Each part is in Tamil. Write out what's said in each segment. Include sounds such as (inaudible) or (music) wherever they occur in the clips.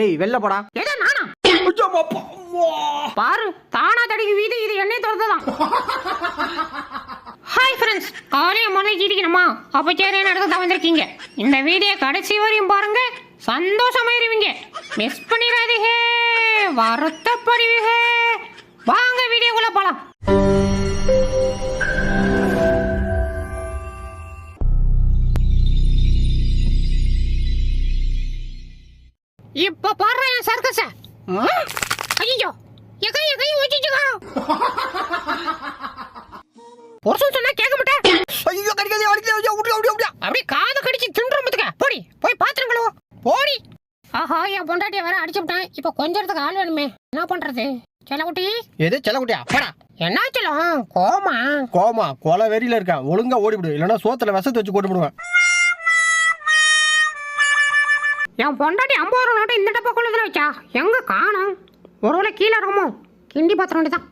ஏய் வெளில போடா. ஏதோ நானா? பாரு தானா தடிக்கு வீடு இது என்னை திறந்துதான் ஹாய் ஃப்ரெண்ட்ஸ் காலையை மலை ஜீடிக்கணுமா அப்போ சரி நடக்க தான் வந்திருக்கீங்க இந்த வீடியோ கடைசி வரையும் பாருங்க. சந்தோஷமாயிருவீங்க. மிஸ் பண்ணிடாதீங்க. வருத்தப்படுவீங்க வாங்க வீடியோக்குள்ள போலாம். இப்ப பாடுற என் சர்க்கஸ. ஐயோ என் கை என் கை வச்சுச்சுக்கா புருஷன் சொன்னா கேட்க மாட்டேன். ஐயோ கடிக்காதே அடிக்காதே ஓடி ஓடி ஓடி அப்படியே காது கடிச்சு தின்றும்பத்துக்க போடி போய் பாத்திரம் கழுவு. போடி. ஆஹா என் பொண்டாட்டிய வேற அடிச்சு விட்டேன். இப்ப கொஞ்சத்துக்கு ஆள் வேணுமே. என்ன பண்றது? செல்லக்குட்டி எது செல்லக்குட்டியா போடா. என்ன சொல்லும்? கோமா கோமா கொலை வெறியில இருக்கேன் ஒழுங்கா ஓடிவிடு. இல்லைன்னா சோத்துல விஷத்தை வச்சு கொண்டு விடுவேன் என் பொண்டாட்டி ஐம்பது ரூபா நோட்டு இந்த டப்பாக்குள்ளதுல வச்சா எங்க காணோம்? ஒருவேளை கீழே இருக்குமோ? கிண்டி பாத்திரம் வேண்டியதான்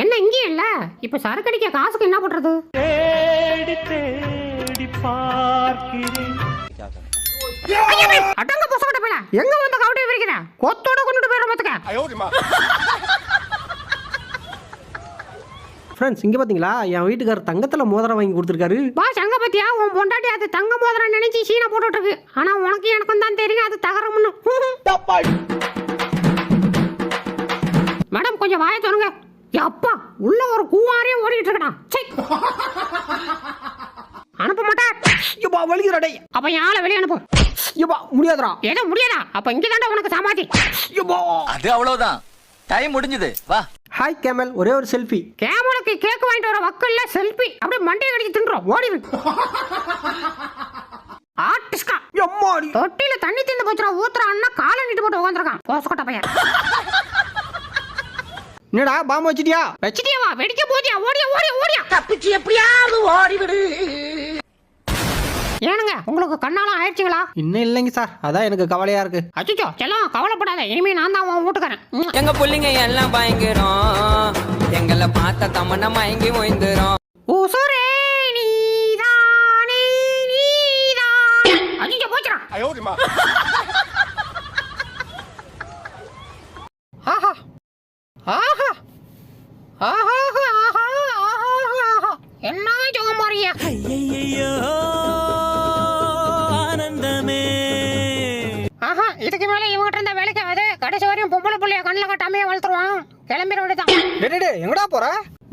என்ன இங்கேயும் இல்ல? இப்ப சரக்கு அடிக்க காசுக்கு என்ன பண்றது ஐயமே, அடங்க பொசக்கட்ட பேல எங்க வந்து கவுடி விரிக்கிற? கொத்தோட கொண்டுட்டு போயிடும் பாத்துக்க ஃப்ரெண்ட்ஸ் இங்க பாத்தீங்களா? என் வீட்டுக்காரர் தங்கத்துல மோதிரம் வாங்கி கொடுத்துருக்காரு. பாத்தியா? உன் பொண்டாட்டி அது தங்க மோதிரம் நினைச்சு சீனை போட்டுட்டு இருக்கு ஆனா உனக்கு எனக்கும் தான் தெரியும் அது தகரம்னு மேடம் கொஞ்சம் வாய சொல்லுங்க அப்பா உள்ள ஒரு கூவாரே ஓடிட்டு இருக்கடா அனுப்ப மாட்டேன் ஐயோப்பா வலிக்குதுடா டேய். அப்ப ஆளை வெளியே அனுப்பும் ஐயோப்பா முடியாதுடா. ஏதோ முடியாதா? அப்ப இங்க தாண்டா உனக்கு சமாதி. ஐயோப்பா அது அவ்வளவுதான். டைம் முடிஞ்சது. வா. ஹாய் கேமல் ஒரே ஒரு செல்ஃபி கேமலுக்கு கேக் வாங்கிட்டு வர வக்கல்ல செல்ஃபி அப்படியே மண்டையை கடிச்சு தின்றோம். ஓடிடு ஆர்டிஸ்டா. எம்மாடி. தொட்டில தண்ணி தின்னு போச்சுடா. ஊத்துறா அண்ணா காலை நீட்டு போட்டு உட்காந்துருக்கான் போசக்கட்ட பையன். என்னடா பாம்பு வச்சிட்டியா? வச்சிட்டியா வா. வெடிக்க போதியா? ஓடியா ஓடியா ஓடியா. தப்பிச்சு எப்படியாவது ஓடிவிடு. ஏனுங்க உங்களுக்கு கண்ணாலாம் ஆயிடுச்சுங்களா? இன்னும் இல்லைங்க சார். அதான் எனக்கு கவலையா இருக்கு. அச்சுச்சோ செல்லம் கவலைப்படாத. இனிமே நான் தான் உன் வீட்டுக்காரன். எங்க புள்ளைங்க எல்லாம் பயங்கரம். எங்களை பார்த்த தமன்னா மயங்கி ஓய்ந்துரும். உசுரே நீதானே நீதான். அச்சுச்சோ போச்சுடா. ஆஹா. ஆஹா. ஆஹா ஆஹா ஆஹா ஆஹா. என்ன ஜோமாரியா ஆஹா இதுக்கு மேல இவங்கிட்ட இருந்த வேலைக்கு ஆகாது. கடைசி வரையும் பொம்பளை புள்ளைய கண்ணில் கட்டாமே வளர்த்துருவான். கிளம்பிட வேண்டியதான் டேய், டேய், டேய், எங்கடா போற?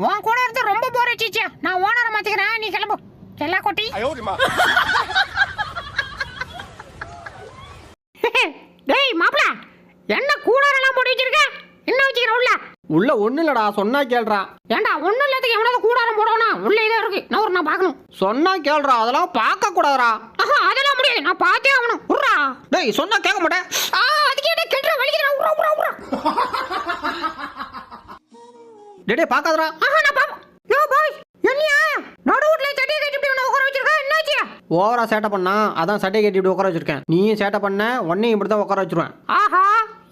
உன் கூட இருந்து ரொம்ப போர் அடிச்சிச்சு நான் ஓனரை மாத்திக்கிறேன். நீ கிளம்பு. செல்லா கொட்டி. (laughs) டேய் மாப்பிள என்ன கூடாரெல்லாம் போட்டு வச்சிருக்க? என்ன வச்சுக்கிற உள்ள? உள்ள ஒண்ணு இல்லடா சொன்னா கேள்றா. ஏண்டா ஒண்ணும் இல்லாததுக்கு எவனாவது கூடாரம் போடணும் உள்ள இதோ இருக்கு. நான் ஒரு நான் பார்க்கணும். சொன்னா கேள்றா அதெல்லாம் பார்க்க கூடாதுடா ஆஹா அதெல்லாம் முடியாது நான் பார்த்தே ஆகணும். உர்றா. டேய் சொன்னா கேட்க மாட்டேன். ஆ அதுக்கு கெட்டுற வலிக்கிறா. உர்றா உர்றா உர்றா. டேய் டேய் பார்க்காதடா. ஆஹா நான் பாப்போம் யோ பாய் என்னையா? நடு வீட்ல சட்டையை கட்டி இப்படி உட்கார வச்சிருக்கா? என்னாச்சு? ஓவரா சேட்டை பண்ணா அதான் சட்டையை கட்டிட்டு உட்கார வச்சிருக்கேன். நீயும் சேட்டை பண்ண உன்னையும் இப்படி தான் உட்கார வச்சிருவேன். ஆஹா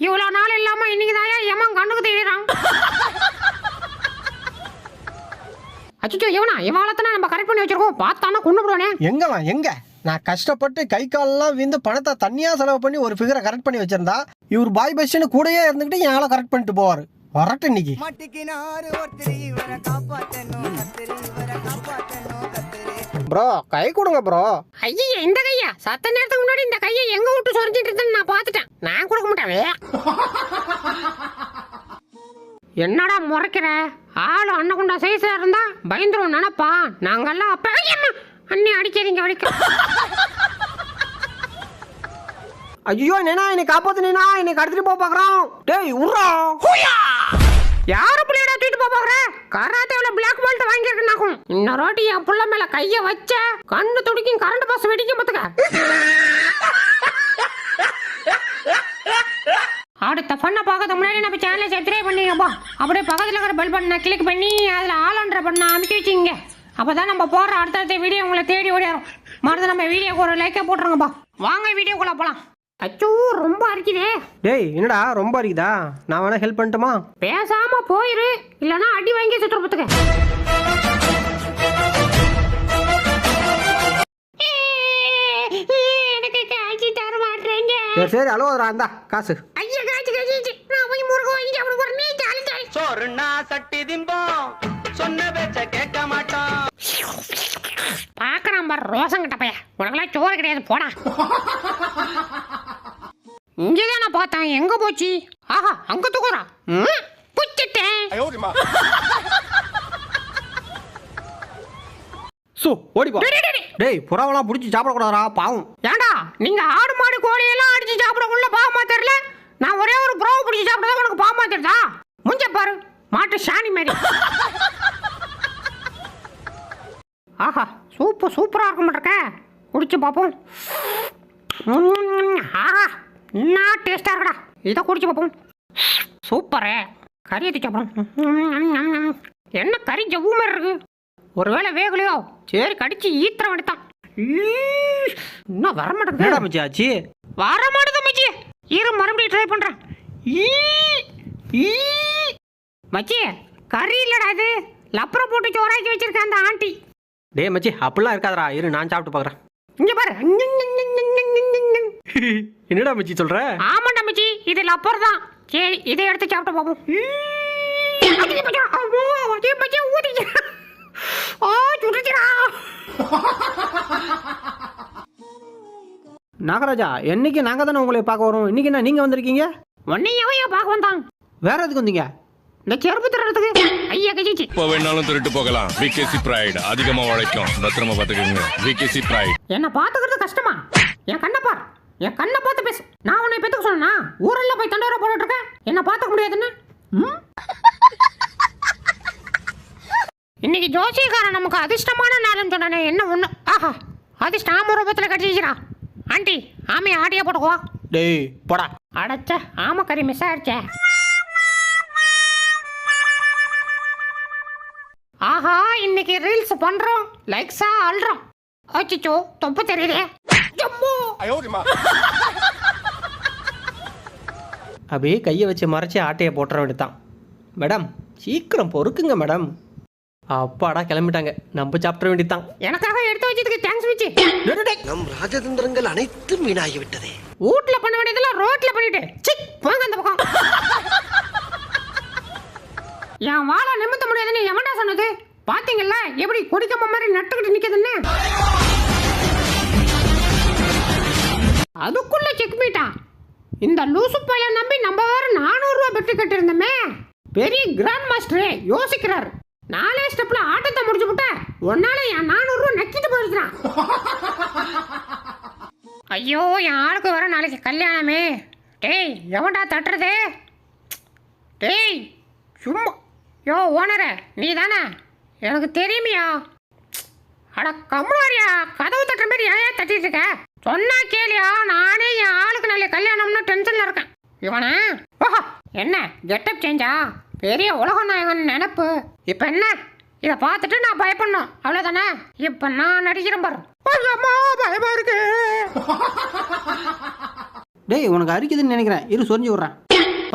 இவ்வளவு நாள் இல்லாம இன்னைக்கு தான் எமன் கண்ணுக்கு தெரியுறான். அச்சோ இவனா இவாளத்தனை நம்ம கரெக்ட் பண்ணி வச்சிருக்கோம். பார்த்தானா கொண்டு விடுவானே எங்கவா எங்க? நான் கஷ்டப்பட்டு கை காலெல்லாம் விந்து பணத்தை தனியா செலவு பண்ணி ஒரு ஃபிகரை கரெக்ட் பண்ணி வச்சிருந்தா இவர் பாய் பஸ்ன்னு கூடயே இருந்துகிட்டு என் ஆளை கரெக்ட் பண்ணிட்டு போவாரு. வரட்டு இன்னைக்கு. ப்ரோ கை கொடுங்க ப்ரோ ஐயா இந்த கையா? சத்த நேரத்துக்கு முன்னாடி இந்த கையை எங்க விட்டு சொரிஞ்சிட்டு நான் பார்த்துட்டேன். நான் கொடுக்க மாட்டேன் என்னடா முறைக்கிற? ஆளு அன்னகுண்டா சைஸ்ல இருந்தா பயந்துரும் நினைப்பா நாங்கெல்லாம் அப்ப அண்ணி அடிக்காதீங்க வலிக்க ஐயோ என்னண்ணா என்னை காப்பாத்துனா என்னை கடத்திட்டு போக பாக்குறான் டேய் உர்றா. யார புள்ளையோட தூக்கிட்டு போக போகிற கராத்தேவுல பிளாக் பெல்ட் வாங்கியிருக்கேன் இன்னொரு வாட்டி என் புள்ள மேல கைய வச்ச கண்ணு துடிக்கும் கரண்ட் பஸ் வெடிக்கும் பாத்துக்க. அடுத்த பண்ண பார்க்கறதுக்கு முன்னாடி நம்ம சேனலை சப்ஸ்கிரைப் பண்ணிங்கப்பா அப்படியே பக்கத்தில் இருக்கிற பெல் பட்டனை கிளிக் பண்ணி அதில் ஆல் பண்ண அமைக்க வச்சுங்க அப்போ தான் நம்ம போடுற அடுத்தடுத்த வீடியோ உங்களை தேடி ஓடிடும் மறந்து நம்ம வீடியோக்கு ஒரு லைக்கை போட்டுருங்கப்பா வாங்க வீடியோக்குள்ள போகலாம் அச்சோ ரொம்ப அரிக்குதே டேய் என்னடா ரொம்ப இருக்குதா நான் வேணா ஹெல்ப் பண்ணட்டுமா? பேசாம போயிரு. இல்லனா அடி வாங்கி சுற்றுறதுக்கு எனக்கு காய்ச்சி தர மாட்டேங்க. சரி சரி அழுவதுரா இந்தா காசு. ஐயா காய்ச்சி காய்ச்சி நான் போய் முருக வாங்கி சாப்பிட போறேன் நீ ஜாலி. ஜாலி சோறுனா சட்டி திம்போம். சொன்ன பேச்ச கேட்க மாட்டோம். பார்க்கறான் பாரு ரோசங்கிட்ட பைய உனக்கெல்லாம் சோறு கிடையாது போடா. பார்த்தேன் எங்க போச்சு? ஆஹா அங்க தூக்குறா ம், புச்சிட்டேன் சு ஓடிப்போ டேய், டேய், புறாவெல்லாம் பிடிச்சி சாப்பிடக்கூடாதுடா பாவம். ஏண்டா நீங்க ஆடு மாடு கோழி எல்லாம் அடிச்சு சாப்பிடக்குள்ள பாவமா தெரியல? நான் ஒரே ஒரு ப்ரோவை பிடிச்சி சாப்பிட்டதா உனக்கு பாவமா தெரியுதா? முஞ்ச பாரு. மாட்டு சாணி மாதிரி ஆஹா சூப்பு சூப்பரா இருக்க மாட்டிருக்க. குடிச்சு பார்ப்போம் உம், ஆஹா. என்ன டேஸ்டா இருக்கடா? இதை குடிச்சு பார்ப்போம். சூப்பரே. கறி எடுத்து சாப்பிடும் என்ன கறி ஜவ்வு மாதிரி இருக்கு? ஒருவேளை வேகலையோ? சரி கடிச்சு ஈத்திர வேண்டித்தான் இன்னும் வர மாட்டேங்குது. மச்சி ஆச்சு? வர மாட்டேங்குது மச்சி. இரு மறுபடியும் ட்ரை ஈ. மச்சி கறி இல்லடா இது. லப்பரை போட்டு சோறாக்கி வச்சிருக்க அந்த ஆண்டி. டேய் மச்சி அப்படிலாம் இருக்காதடா. இரு நான் சாப்பிட்டு பார்க்குறேன். இங்க பாரு. என்னடா மச்சி சொல்ற? ஆமாண்டா மச்சி இது லப்பர் தான். சரி இதை எடுத்து சாப்பிட்டு பார்ப்போம் அடி மச்சி, அம்மோ, அடி மச்சி, ஊதிச்சு. ஆ சுடுச்சுடா நாகராஜா என்னைக்கு நாங்கள் தானே உங்களை பார்க்க வரோம்? இன்னைக்கு என்ன நீங்கள் வந்திருக்கீங்க? உன்னையவையா பார்க்க வந்தான்? வேற எதுக்கு வந்தீங்க? இந்த செருப்பு தர்றதுக்கு. ஐயா கஜிச்சு எப்போ வேணாலும் திருட்டு போகலாம். விகேசி பிரைட் அதிகமா உழைக்கும். பத்திரமா பாத்துக்கோங்க விகேசி பிரைட் என்ன பாத்துக்கிறது கஷ்டமா? என் கண்ணை பார். என் கண்ணை பார்த்து பேசு. நான் உன்னை பெத்துக்க சொன்னா ஊரெல்லாம் போய் தண்டோரா போட்டுட்டு இருக்கேன். என்ன பார்த்துக்க முடியாதுன்னு? இன்னைக்கு ஜோசியக்காரன் நமக்கு அதிர்ஷ்டமான நாள்னு சொன்னானே என்ன ஒண்ணு? ஆஹா அதிர்ஷ்டம் ஆம ரூபத்தில் ஆண்டி ஆமையை ஆட்டியா போட்டுக்குவா டேய் போடா. அடைச்ச ஆமக்கறி மிஸ் ஆயிடுச்சே ஆஹா இன்னைக்கு ரீல்ஸ் பண்றோம். லைக்ஸா அல்றோம். அச்சிச்சோ தொப்பு தெரியுதே. ஜம்மு அப்படியே கையை வச்சு மறைச்சி ஆட்டையை போட்டுற வேண்டியதான் மேடம் சீக்கிரம் பொறுக்குங்க மேடம். அப்பாடா கிளம்பிட்டாங்க. நம்ம சாப்பிட வேண்டியதான் எனக்காக எடுத்து வச்சதுக்கு தேங்க்ஸ் வச்சு நம் ராஜதந்திரங்கள் அனைத்தும் வீணாகிவிட்டதே. வீட்ல பண்ண வேண்டியதெல்லாம் ரோட்ல பண்ணிட்டு. சி போங்க அந்த பக்கம். என் வாழை நிமித்த முடியாதுன்னு எவன்டா சொன்னது? பாத்தீங்கல்ல எப்படி கொடிக்கம்ப மாதிரி நட்டுக்கிட்டு நிக்குதுன்னு? அதுக்குள்ளே செக்மீட்டா இந்த லூசு பையன் நம்பி நம்ம வேறு நானூறுரூவா பெற்று பெட்டு கட்டிருந்தோமே பெரிய கிராண்ட் மாஸ்டரே யோசிக்கிறார். நாலே ஸ்டெப்பில் ஆட்டத்தை முடிச்சு விட்ட ஒன்னால என் நானூறுரூவா நக்கிட்டு போயிருக்கிறான் ஐயோ என் ஆளுக்கு வர நாளைக்கு கல்யாணமே. டேய் எவன்டா தட்டுறது? டேய் சும்மா. யோ ஓனரே நீ தானே எனக்கு தெரியுமியா? அட கம்முனாரியா கதவு தட்டுற மாதிரி ஏன் தட்டிட்டு இருக்க? சொன்னா கேளியா நானே என் ஆளுக்கு நாளை கல்யாணம்னு டென்ஷன்ல இருக்கேன். இவனே ஓஹோ என்ன கெட்டப் சேஞ்சா பெரிய உலக நாயகன் நினப்பு. இப்போ என்ன? இதை பார்த்துட்டு நான் பயப்படணும். அவ்வளோதானே இப்போ நான் நடிக்கிறேன் பாரு. பயமா இருக்கு. டேய் உனக்கு அரிக்குதுன்னு நினைக்கிறேன். இரு சொரிஞ்சு விட்றேன்.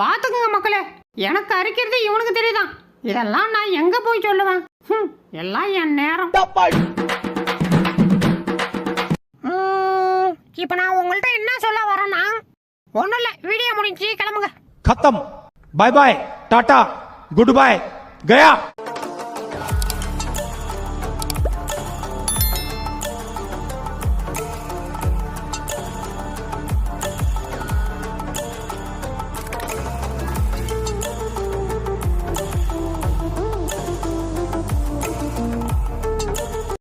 பாத்துக்கங்க மக்களே எனக்கு அரிக்கிறது இவனுக்கு தெரியுதான். இதெல்லாம் நான் எங்க போய் சொல்லுவேன்? எல்லாம் என் நேரம் உம், இப்ப நான் உங்கள்ட்ட என்ன சொல்ல வரேன்னா ஒண்ணும் இல்ல வீடியோ முடிஞ்சு கிளம்புங்க खत्म bye bye tata goodbye गया